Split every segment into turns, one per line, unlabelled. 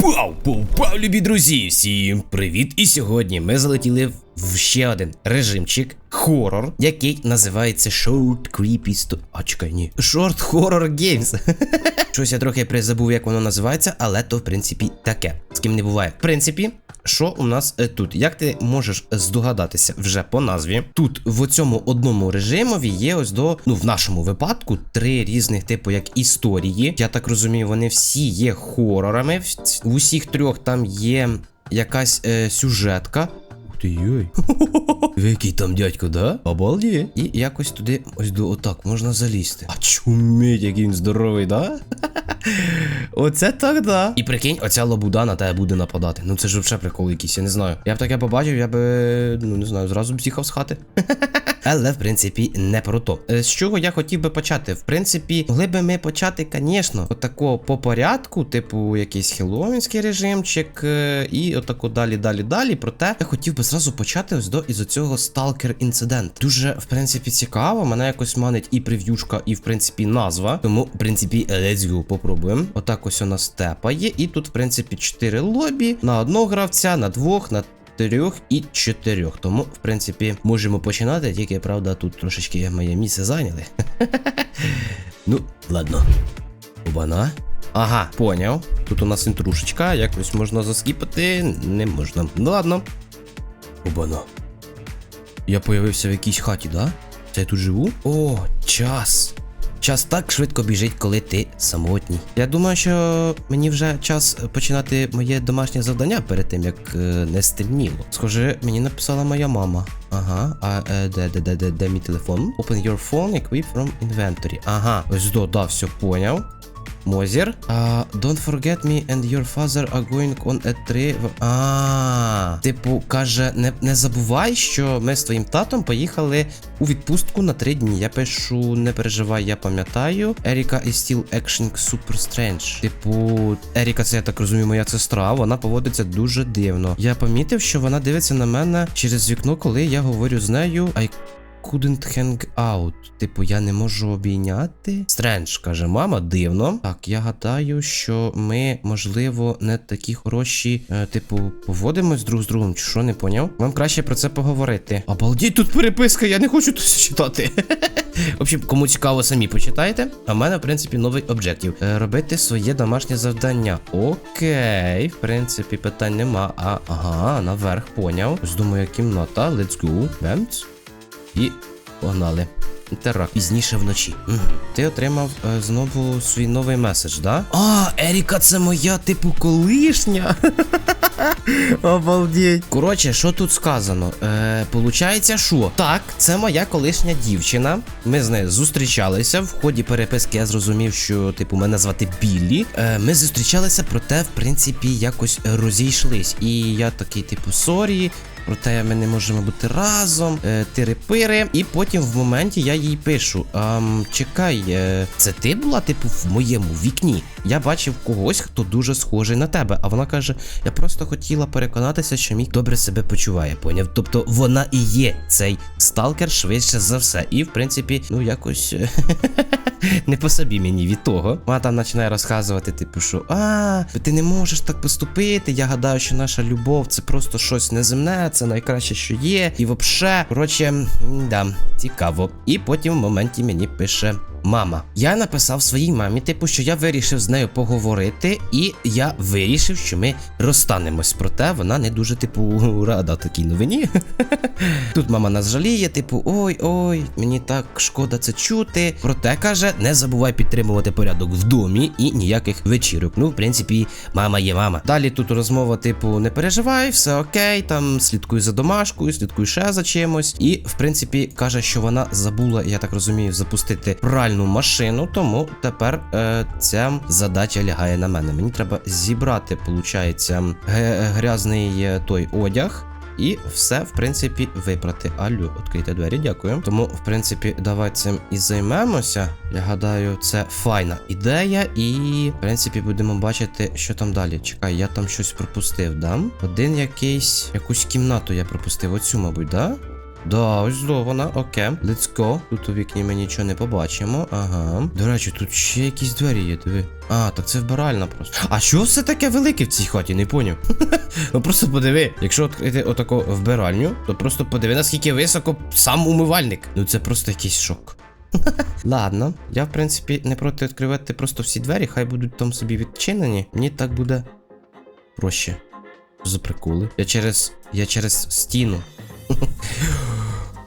Пау, пау, пау, любі друзі! Всім привіт! І сьогодні ми залетіли в ще один режимчик хорор, який називається Short Creepy Sto... А чекай, ні. Short Horror Games. Щось я трохи призабув, як воно називається, але то, в принципі, таке. З ким не буває. В принципі, що у нас е, тут? Як ти можеш здогадатися вже по назві? Тут в цьому одному режимові є ось до, ну в нашому випадку, три різних типу як історії. Я так розумію, вони всі є хорорами. В, усіх трьох там є якась е, сюжетка. Ти йой. Ви який там дядько, да? Обалдіє. І якось туди ось до отак можна залізти. А чумить, який він здоровий, да? Оце так, да. І прикинь, оця лабуда на тебе буде нападати. Ну це ж взагалі прикол якийсь, я не знаю. Я б таке побачив, я би, ну не знаю, зразу б з'їхав з хати. Але в принципі не про то. Е, З чого я хотів би почати? В принципі, могли би ми почати, звісно, отако по порядку, типу якийсь хеллоуінський режимчик, е, і отако далі, далі, далі. Проте я хотів би зразу почати ось до із оцього сталкер інцидент. Дуже, в принципі, цікаво. Мене якось манить і прев'юшка, і в принципі назва. Тому, в принципі, let's go, попробуємо. Отак ось у нас тепа є. І тут, в принципі, 4 лобі на одного гравця, на двох, на трьох і чотирьох. Тому, в принципі, можемо починати, тільки правда, тут трошечки моє місце зайняли. ну, ладно. Обана. Ага, поняв. Тут у нас інтрушечка, якось можна заскіпати, не можна. Ну ладно. Обана. Я появився в якійсь хаті, да? Це я тут живу? О, час. Час так швидко біжить, коли ти самотній. Я думаю, що мені вже час починати моє домашнє завдання перед тим, як е, не стемніло. Схоже, мені написала моя мама. Ага, а е, де, де, де, де, де мій телефон? Open your phone, equip from inventory. Ага, ось до, да, все поняв. Мозір. А, don't forget me and your father are going on a trip. А, типу, каже, не, не забувай, що ми з твоїм татом поїхали у відпустку на три дні. Я пишу, не переживай, я пам'ятаю. Еріка is still acting super strange. Типу, Еріка, це я так розумію, моя сестра, вона поводиться дуже дивно. Я помітив, що вона дивиться на мене через вікно, коли я говорю з нею. I Couldn't hang out. Типу, я не можу обійняти. Стрендж, каже, мама, дивно. Так, я гадаю, що ми, можливо, не такі хороші, е, типу, поводимось друг з другом, чи що, не поняв? Вам краще про це поговорити. Обалдіть, тут переписка, я не хочу тут читати. В общем, кому цікаво, самі почитайте. А в мене, в принципі, новий об'єктив. Е, робити своє домашнє завдання. Окей, в принципі, питань нема. А, ага, наверх, поняв. Думаю, кімната. Let's go. Бемц. І погнали. Інтеракт. Пізніше вночі. Ти отримав е, знову свій новий меседж, да? А, Еріка, це моя, типу, колишня. Обалдеть. Коротше, що тут сказано? Е, Получається, що? Так, це моя колишня дівчина. Ми з нею зустрічалися. В ході переписки я зрозумів, що, типу, мене звати Біллі. Е, ми зустрічалися, проте, в принципі, якось розійшлись. І я такий, типу, сорі. Проте ми не можемо бути разом, е, тири-пири. І потім в моменті я їй пишу: ам, чекай, е, це ти була, типу, в моєму вікні? Я бачив когось, хто дуже схожий на тебе. А вона каже: я просто хотіла переконатися, що мій добре себе почуває. Поняв? Тобто вона і є цей сталкер швидше за все. І в принципі, ну якось е, не по собі мені від того. Вона там починає розказувати, типу, що а, ти не можеш так поступити. Я гадаю, що наша любов це просто щось неземне, це найкраще, що є. І вообще, коротше, да, цікаво. І потім в моменті мені пише. Мама, я написав своїй мамі, типу, що я вирішив з нею поговорити, і я вирішив, що ми розстанемось. Проте вона не дуже, типу, рада такій новині. Тут мама нас жаліє, типу, ой, ой, мені так шкода це чути. Проте каже, не забувай підтримувати порядок в домі і ніяких вечірок. Ну, в принципі, мама є мама. Далі тут розмова, типу, не переживай, все окей, там слідкуй за домашкою, слідкуй ще за чимось. І, в принципі, каже, що вона забула, я так розумію, запустити пральну машину, тому тепер е, ця задача лягає на мене. Мені треба зібрати, виходить, грязний е, той одяг. І все, в принципі, випрати. Алло, відкрийте двері, дякую. Тому, в принципі, давай цим і займемося. Я гадаю, це файна ідея, і, в принципі, будемо бачити, що там далі. Чекай, я там щось пропустив, да? Один якийсь, якусь кімнату я пропустив. Оцю, мабуть, да? Да, ось до окей. Let's go. Тут у вікні ми нічого не побачимо. Ага. До речі, тут ще якісь двері є, диви. А, так це вбиральна просто. А що все таке велике в цій хаті, не поняв. ну просто подиви. Якщо відкрити отаку вбиральню, то просто подиви, наскільки високо сам умивальник. Ну це просто якийсь шок. Ладно, я в принципі не проти відкривати просто всі двері, хай будуть там собі відчинені. Мені так буде проще. За приколи. Я через. Я через стіну.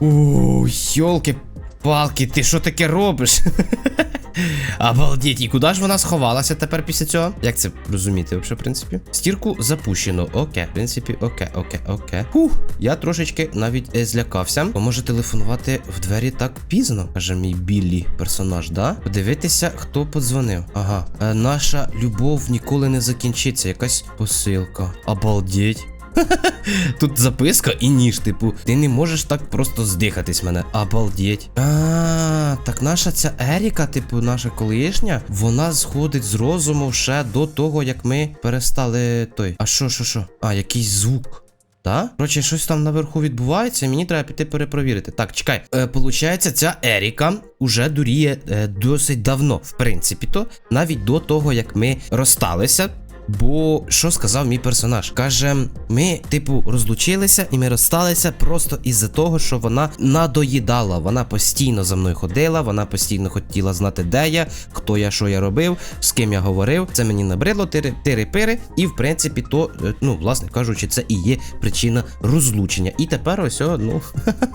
О, йолки палки, ти що таке робиш? Обалдеть, і куди ж вона сховалася тепер після цього? Як це розуміти, в принципі? Стірку запущено. Окей, в принципі, окей, окей, окей. Фух, я трошечки навіть е, злякався. Бо може телефонувати в двері так пізно, каже мій біллі персонаж, да? Подивитися, хто подзвонив. Ага. Е, наша любов ніколи не закінчиться. Якась посилка. Обалдеть. Тут записка і ніж, типу, ти не можеш так просто здихатись мене. Обалдеть. А, так наша ця Еріка, типу, наша колишня, вона сходить з розуму ще до того, як ми перестали той. А що, що, що? А, якийсь звук. Так? Коротше, щось там наверху відбувається, мені треба піти перепровірити. Так, чекай. Е, получається, ця Еріка уже дуріє е, досить давно, в принципі, то навіть до того, як ми розсталися. Бо що сказав мій персонаж? Каже, ми, типу, розлучилися і ми розсталися просто із-за того, що вона надоїдала. Вона постійно за мною ходила, вона постійно хотіла знати, де я, хто я, що я робив, з ким я говорив. Це мені набридло тири- тири-пири. І в принципі, то, е, ну, власне кажучи, це і є причина розлучення. І тепер ось, ну,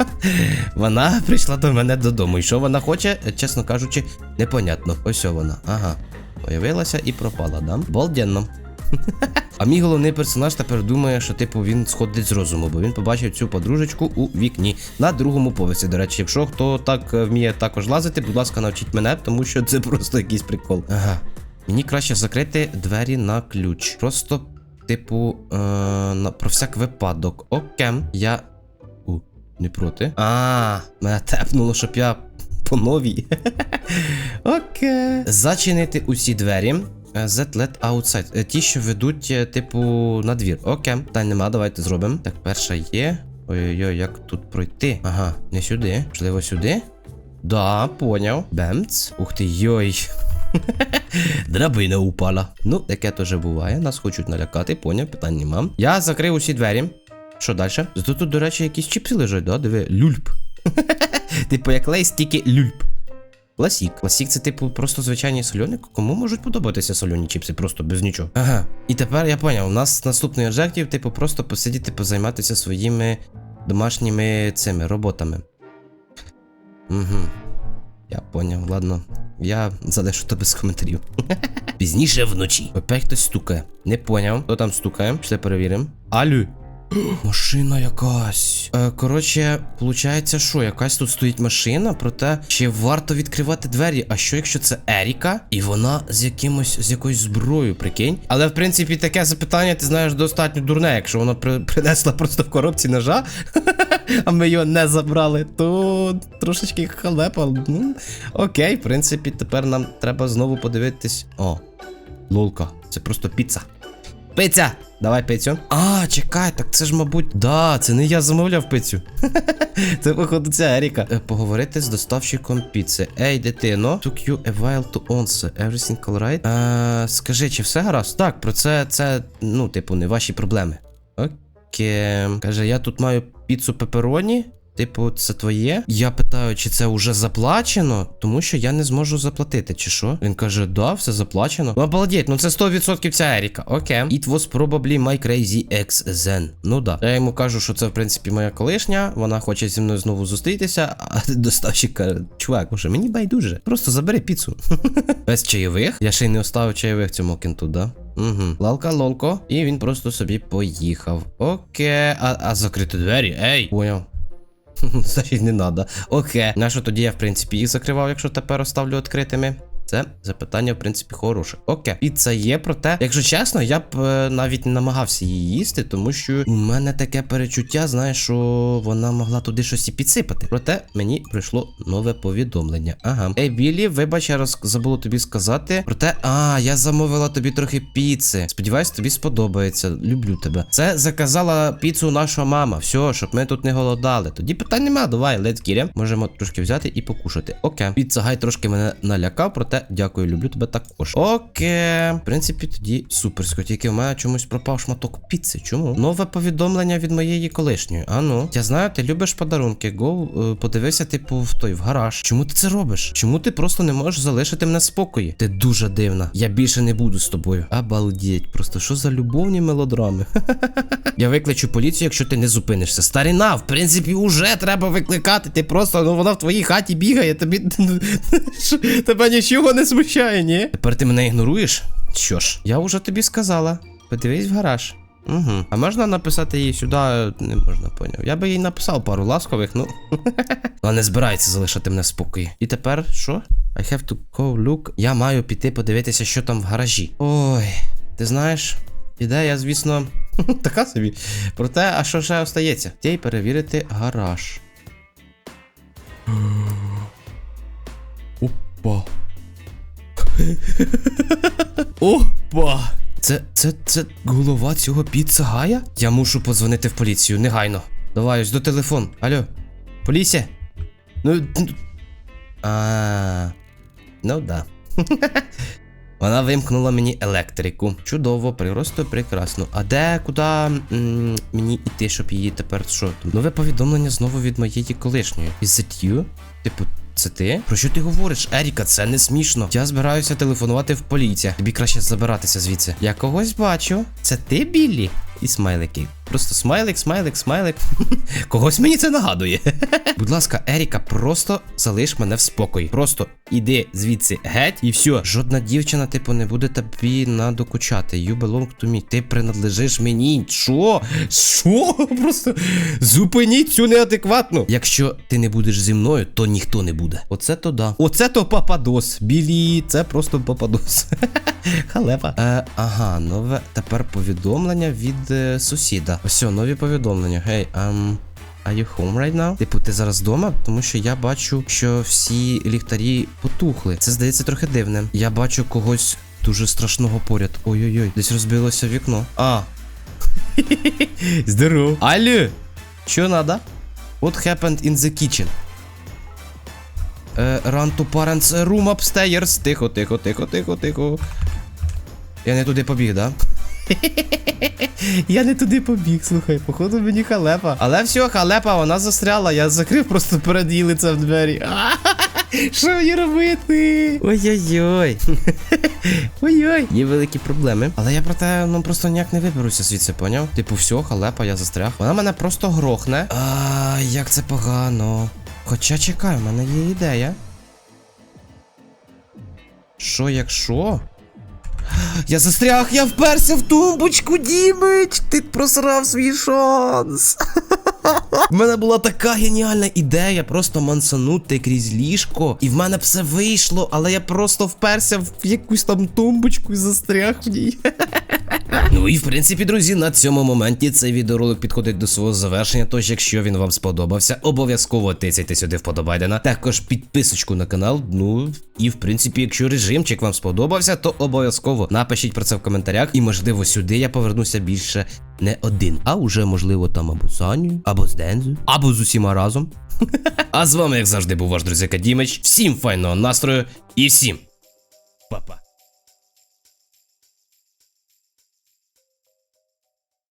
вона прийшла до мене додому. І що вона хоче, е, чесно кажучи, непонятно. Ось вона. Ага. Появилася і пропала, да? Балденно. А мій головний персонаж тепер думає, що типу він сходить з розуму, бо він побачив цю подружечку у вікні на другому поверсі. До речі, якщо хто так е, вміє також лазити, будь ласка, навчіть мене, тому що це просто якийсь прикол. Ага. Мені краще закрити двері на ключ. Просто, типу, е, на, про всяк випадок. Окей. Я. У, не проти. А, мене тепнуло, щоб я по новій. Окей. Зачинити усі двері. Е, That let outside. Е, Ті, що ведуть, е, типу, на двір. Окей. Питань нема, давайте зробимо. Так, перша є. Ой-ой-ой, як тут пройти? Ага, не сюди. Можливо, сюди? Да, поняв. Бемц. Ух ти, йой. Драбина упала. Ну, таке теж буває. Нас хочуть налякати, поняв, питань нема. Я закрив усі двері. Що далі? Зато тут, до речі, якісь чіпси лежать, да? Диви, люльп. Типу, як лейс, тільки люльп. Класік. Класік це, типу, просто звичайні сольони. Кому можуть подобатися сольоні чіпси, просто без нічого. Ага. І тепер я поняв, у нас наступний об'єктив, типу, просто посидіти, позайматися своїми домашніми цими роботами. Угу. Я поняв, ладно. Я залишу то без коментарів. Пізніше вночі. Опять хтось стукає. Не поняв. Хто там стукає? Пішли перевіримо. Алю. Машина якась. Е, коротше, получається, що якась тут стоїть машина, проте чи варто відкривати двері? А що якщо це Еріка? І вона з якимось з якоюсь зброєю, прикинь? Але в принципі таке запитання, ти знаєш, достатньо дурне, якщо вона при- принесла просто в коробці ножа, а ми його не забрали, то трошечки халепа. Ну, окей, в принципі, тепер нам треба знову подивитись. О, лолка, це просто піца. Пиця! Давай пицю. А, чекай, так це ж, мабуть. Да, це не я замовляв пицю. це, походу, ця Еріка. Е, Поговорити з доставщиком піци. Ей, дитино, took you a while to answer. Everything alright? Е, скажи, чи все гаразд? Так, про це, це, ну, типу, не ваші проблеми. Окей. Каже, я тут маю піцу пепероні. Типу, це твоє? Я питаю, чи це вже заплачено, тому що я не зможу заплатити, чи що? Він каже, да, все заплачено. Ну, обалдеть, ну це 100% ця Еріка. Окей. It was probably my crazy ex then. Ну да. Я йому кажу, що це в принципі моя колишня, вона хоче зі мною знову зустрітися, а доставщик каже, чувак, може, мені байдуже. Просто забери піцу. Без чайових. Я ще й не оставив чайових цьому кінту, да? Угу. Лалка лолко. І він просто собі поїхав. Окей. А, а закрити двері? Ей. Поняв. Значить, не треба. Окей. Нащо тоді я, в принципі, їх закривав, якщо тепер оставлю відкритими? Це запитання, в принципі, хороше. Окей. Піца є, проте, якщо чесно, я б е, навіть не намагався її їсти, тому що у мене таке перечуття, знаєш, що вона могла туди щось і підсипати. Проте мені прийшло нове повідомлення. Ага. Ей, Білі, вибач, я роз... забула тобі сказати. Проте, а, я замовила тобі трохи піци. Сподіваюсь, тобі сподобається. Люблю тебе. Це заказала піцу наша мама. Все, щоб ми тут не голодали. Тоді питань нема. Давай, let's get it. Можемо трошки взяти і покушати. Окей. Піца гай трошки мене налякав, проте дякую, люблю тебе також. Окей. В принципі, тоді суперсько. Тільки в мене чомусь пропав шматок піци. Чому? Нове повідомлення від моєї колишньої. А ну, я знаю, ти любиш подарунки. Го, е, подивися, типу, в той в гараж. Чому ти це робиш? Чому ти просто не можеш залишити мене спокої? Ти дуже дивна. Я більше не буду з тобою. Обалдеть, просто що за любовні мелодрами? Я викличу поліцію, якщо ти не зупинишся. Старіна, в принципі, уже треба викликати. Ти просто, ну вона в твоїй хаті бігає, тобі тебе нічого не смущає, ні? Тепер ти мене ігноруєш? Що ж, я вже тобі сказала. Подивись в гараж. Угу. А можна написати їй сюди? Не можна, поняв. Я би їй написав пару ласкових, ну. Вона не збирається залишити мене в спокої. І тепер що? I have to go look. Я маю піти подивитися, що там в гаражі. Ой, ти знаєш, ідея, звісно, така собі. Проте, а що ще остається? Йти й перевірити гараж. Опа. Опа! Це, це, це голова цього піцагая? Я мушу подзвонити в поліцію, негайно. Давай, ось до телефон. Алло. Поліція? Ну. А. Ну да. Вона вимкнула мені електрику. Чудово, просто прекрасно. А де, куди м, мені йти, щоб її тепер що? Нове повідомлення знову від моєї колишньої. Is it you? Типу, це ти? Про що ти говориш, Еріка? Це не смішно. Я збираюся телефонувати в поліцію. Тобі краще забиратися звідси. Я когось бачу. Це ти, Біллі? І смайлики. Просто смайлик, смайлик, смайлик. Когось мені це нагадує. Будь ласка, Еріка, просто залиш мене в спокої. Просто іди звідси геть і все. Жодна дівчина, типу, не буде тобі надокучати. You belong to me. Ти принадлежиш мені. Що? Що? Просто зупиніть цю неадекватну. Якщо ти не будеш зі мною, то ніхто не буде. Оце то да. Оце то пападос. Білі, це просто пападос. Халепа. Е, ага, нове тепер повідомлення від е, сусіда. Ось, нові повідомлення. Гей, um, Are you home right now? Типу, ти зараз вдома? Тому що я бачу, що всі ліхтарі потухли. Це здається трохи дивним. Я бачу когось дуже страшного поряд. Ой-ой-ой, десь розбилося вікно. А. Здорово. Алло. Що надо? What happened in the kitchen? Е, run to parents room upstairs. Тихо, тихо, тихо, тихо, тихо. Я не туди побіг, да? Я не туди побіг, слухай, походу мені халепа. Але все, халепа, вона застряла, я закрив просто перед її лицем двері. Що мені робити? Ой-ой-ой. Ой-ой. Є великі проблеми. Але я проте ну просто ніяк не виберуся звідси, поняв? Типу, все, халепа, я застряг. Вона мене просто грохне. А, як це погано. Хоча чекай, в мене є ідея. Що, якщо? Я застряг, я вперся в тумбочку, Дімич! Ти просрав свій шанс. В мене була така геніальна ідея просто мансанути крізь ліжко, і в мене все вийшло, але я просто вперся в якусь там тумбочку і застряг в ній. Ну і в принципі, друзі, на цьому моменті цей відеоролик підходить до свого завершення. Тож, якщо він вам сподобався, обов'язково тицяйте сюди вподобайдена. Також підписочку на канал. Ну і в принципі, якщо режимчик вам сподобався, то обов'язково напишіть про це в коментарях. І можливо сюди я повернуся більше не один, а уже можливо там або з Анею, або з Дензою, або з усіма разом. А з вами, як завжди, був ваш друзяка Дімич. Всім файного настрою і всім па-па.